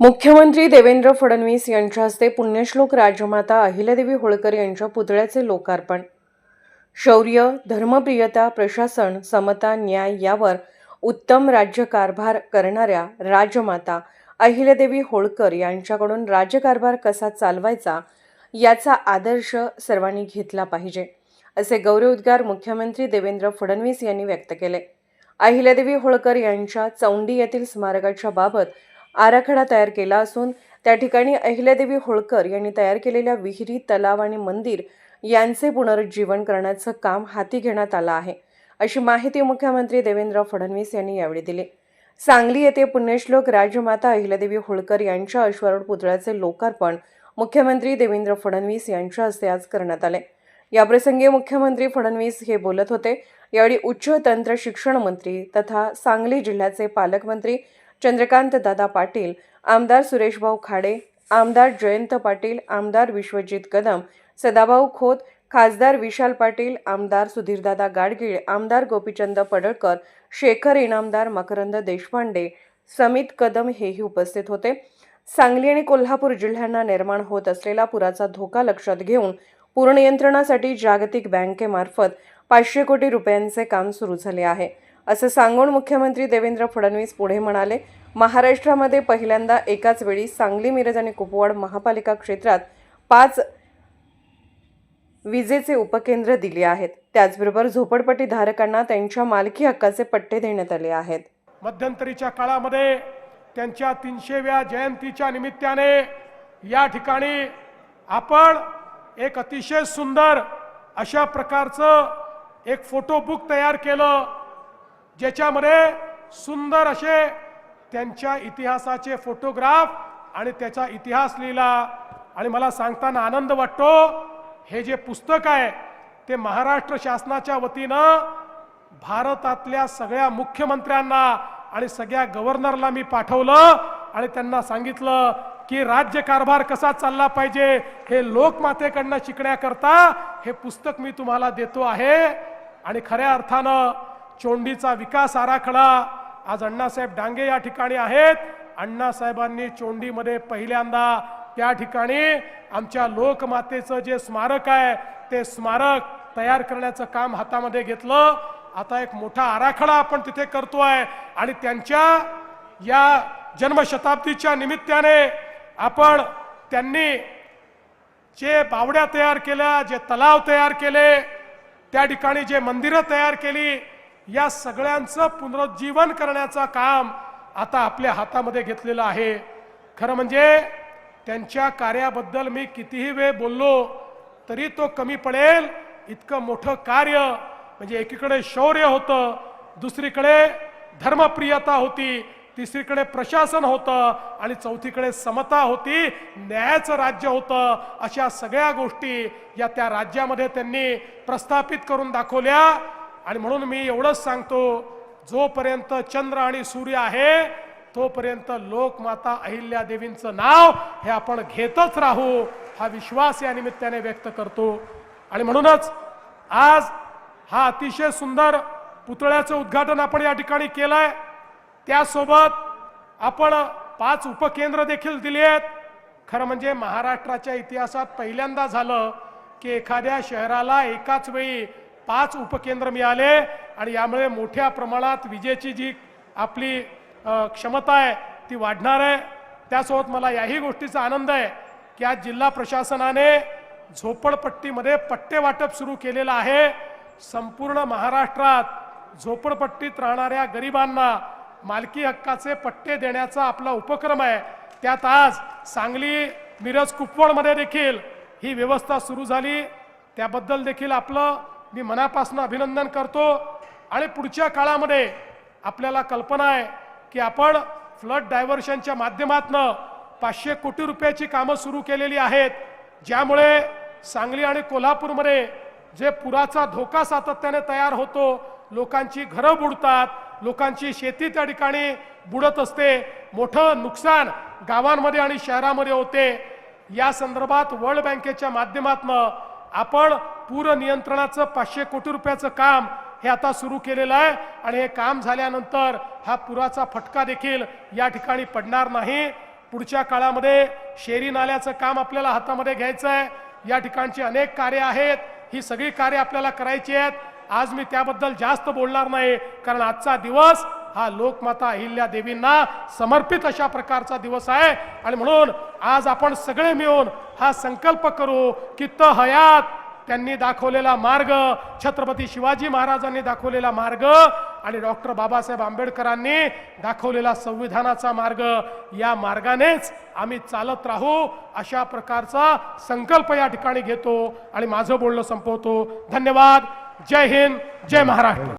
मुख्यमंत्री देवेंद्र फडणवीस यांच्या हस्ते पुण्यश्लोक राजमाता अहिल्यादेवी होळकर यांच्या पुतळ्याचे लोकार्पण. शौर्य धर्मप्रियता प्रशासन समता न्याय यावर उत्तम राज्यकारभार करणाऱ्या राजमाता अहिल्यादेवी होळकर यांच्याकडून राज्यकारभार कसा चालवायचा याचा आदर्श सर्वांनी घेतला पाहिजे असे गौरवोद्गार मुख्यमंत्री देवेंद्र फडणवीस यांनी व्यक्त केले. अहिल्यादेवी होळकर यांच्या चौंडी येथील स्मारकाच्या बाबत आराखडा तयार केला असून त्या ठिकाणी अहिल्यादेवी होळकर यांनी तयार केलेल्या विहिरी तलाव आणि मंदिर यांचे पुनरुज्जीवन करण्याचं काम हाती घेण्यात आलं आहे. अशी माहिती मुख्यमंत्री देवेंद्र फडणवीस यांनी यावेळी दिली. सांगली येथे पुण्यश्लोक राजमाता अहिल्यादेवी होळकर यांच्या अश्वारूढ पुतळ्याचे लोकार्पण मुख्यमंत्री देवेंद्र फडणवीस यांच्या हस्ते आज करण्यात आले. याप्रसंगी मुख्यमंत्री फडणवीस हे बोलत होते. यावेळी उच्च तंत्र शिक्षण मंत्री तथा सांगली जिल्ह्याचे पालकमंत्री चंद्रकांत दादा पाटील आमदार सुरेशभाऊ खाडे आमदार जयंत पाटील आमदार विश्वजित कदम सदाभाऊ खोत खासदार विशाल पाटील आमदार सुधीरदादा गाडगीळ आमदार गोपीचंद पडळकर शेखर इनामदार मकरंद देशपांडे समित कदम हेही उपस्थित होते. सांगली आणि कोल्हापूर जिल्ह्यांना निर्माण होत असलेला पुराचा धोका लक्षात घेऊन पूरनियंत्रणासाठी जागतिक बँकेमार्फत पाचशे कोटी रुपयांचे काम सुरू झाले आहे. असं सांगून मुख्यमंत्री देवेंद्र फडणवीस पुढे म्हणाले महाराष्ट्रामध्ये पहिल्यांदा एकाच वेळी सांगली मिरज आणि कुपवाड महापालिका क्षेत्रात पाच विजेचे उपकेंद्र दिले आहेत. त्याचबरोबर झोपडपट्टी धारकांना त्यांच्या मालकी हक्काचे पट्टे देण्यात आले आहेत. मध्यंतरीच्या काळामध्ये त्यांच्या तीनशेव्या जयंतीच्या निमित्ताने या ठिकाणी आपण एक अतिशय सुंदर अशा प्रकारचं एक फोटो बुक तयार केलं. ज्याच्यामध्ये सुंदर असे त्यांच्या इतिहासाचे फोटोग्राफ आणि त्याचा इतिहास लिहिला. आणि मला सांगताना आनंद वाटतो हे जे पुस्तक आहे ते महाराष्ट्र शासनाच्या वतीनं भारतातल्या सगळ्या मुख्यमंत्र्यांना आणि सगळ्या गव्हर्नरला मी पाठवलं आणि त्यांना सांगितलं की राज्यकारभार कसा चालला पाहिजे हे लोकमातेकडनं शिकण्याकरता हे पुस्तक मी तुम्हाला देतो आहे. आणि खऱ्या अर्थानं चोंडीचा विकास आराखडा. आज अण्णासाहेब डांगे या ठिकाणी आहेत. अण्णासाहेबांनी चोंडीमध्ये पहिल्यांदा त्या ठिकाणी आमच्या लोकमातेचं जे स्मारक आहे ते स्मारक तयार करण्याचं काम हातामध्ये घेतलं. आता एक मोठा आराखडा आपण तिथे करतोय आणि त्यांच्या या जन्मशताब्दीच्या निमित्ताने आपण त्यांनी जे बावड्या तयार केल्या जे तलाव तयार केले त्या ठिकाणी जे मंदिरं तयार केली या सगळ्यांचं पुनरुज्जीवन करण्याचं काम आता आपल्या हातामध्ये घेतलेलं आहे. खरं म्हणजे त्यांच्या कार्याबद्दल मी कितीही वेळ बोललो तरी तो कमी पडेल. इतकं मोठं कार्य म्हणजे एकीकडे शौर्य होतं दुसरीकडे धर्मप्रियता होती तिसरीकडे प्रशासन होतं आणि चौथीकडे समता होती न्यायाचं राज्य होतं. अशा सगळ्या गोष्टी या त्या राज्यामध्ये त्यांनी प्रस्थापित करून दाखवल्या. आणि म्हणून मी एवढंच सांगतो जोपर्यंत चंद्र आणि सूर्य आहे तोपर्यंत लोकमाता अहिल्या देवींचं नाव हे आपण घेतच राहू हा विश्वास या निमित्ताने व्यक्त करतो. आणि म्हणूनच आज हा अतिशय सुंदर पुतळ्याचं उद्घाटन आपण या ठिकाणी केलंय. त्यासोबत आपण पाच उपकेंद्र देखील दिली आहेत. खरं म्हणजे महाराष्ट्राच्या इतिहासात पहिल्यांदा झालं की एखाद्या शहराला एकाच वेळी पाच उपकेंद्र मिळाले आणि यामुळे मोठ्या प्रमाणात विजेची जी आपली क्षमता आहे ती वाढणार आहे. त्यासोबत मला याही गोष्टीचा आनंद आहे की आज जिल्हा प्रशासनाने झोपडपट्टीमध्ये पट्टे वाटप सुरू केलेलं आहे. संपूर्ण महाराष्ट्रात झोपडपट्टीत राहणाऱ्या गरिबांना मालकी हक्काचे पट्टे देण्याचा आपला उपक्रम आहे. त्यात आज सांगली मिरज कुपवाडमध्ये देखील ही व्यवस्था सुरू झाली. त्याबद्दल देखील आपलं मी मनापासून अभिनंदन करतो. आणि पुढच्या काळामध्ये आपल्याला कल्पना आहे की आपण फ्लड डायव्हर्शनच्या माध्यमातनं पाचशे कोटी रुपयाची कामं सुरू केलेली आहेत. ज्यामुळे सांगली आणि कोल्हापूरमध्ये जे पुराचा धोका सातत्याने तयार होतो लोकांची घरं बुडतात लोकांची शेती त्या ठिकाणी बुडत असते. मोठं नुकसान गावांमध्ये आणि शहरामध्ये होते. या संदर्भात वर्ल्ड बँकेच्या माध्यमातनं आपण पूर नियंत्रणाचं पाचशे कोटी रुपयाचं काम हे आता सुरू केलेलं आहे. आणि हे काम झाल्यानंतर हा पुराचा फटका देखील या ठिकाणी पडणार नाही. पुढच्या काळामध्ये शेरी नाल्याचं काम आपल्याला हातामध्ये घ्यायचं आहे. या ठिकाणची अनेक कार्य आहेत. ही सगळी कार्य आपल्याला करायची आहेत. आज मी त्याबद्दल जास्त बोलणार नाही. कारण आजचा दिवस हा लोकमाता अहिल्या देवींना समर्पित अशा प्रकारचा दिवस आहे. आणि म्हणून आज आपण सगळे मिळून हा संकल्प करू की त हयात त्यांनी दाखवलेला मार्ग छत्रपती शिवाजी महाराजांनी दाखवलेला मार्ग आणि डॉक्टर बाबासाहेब आंबेडकरांनी दाखवलेला संविधानाचा मार्ग. या मार्गानेच आम्ही चालत राहू अशा प्रकारचा संकल्प या ठिकाणी घेतो आणि माझं बोलणं संपवतो. धन्यवाद. जय हिंद. जय महाराष्ट्र.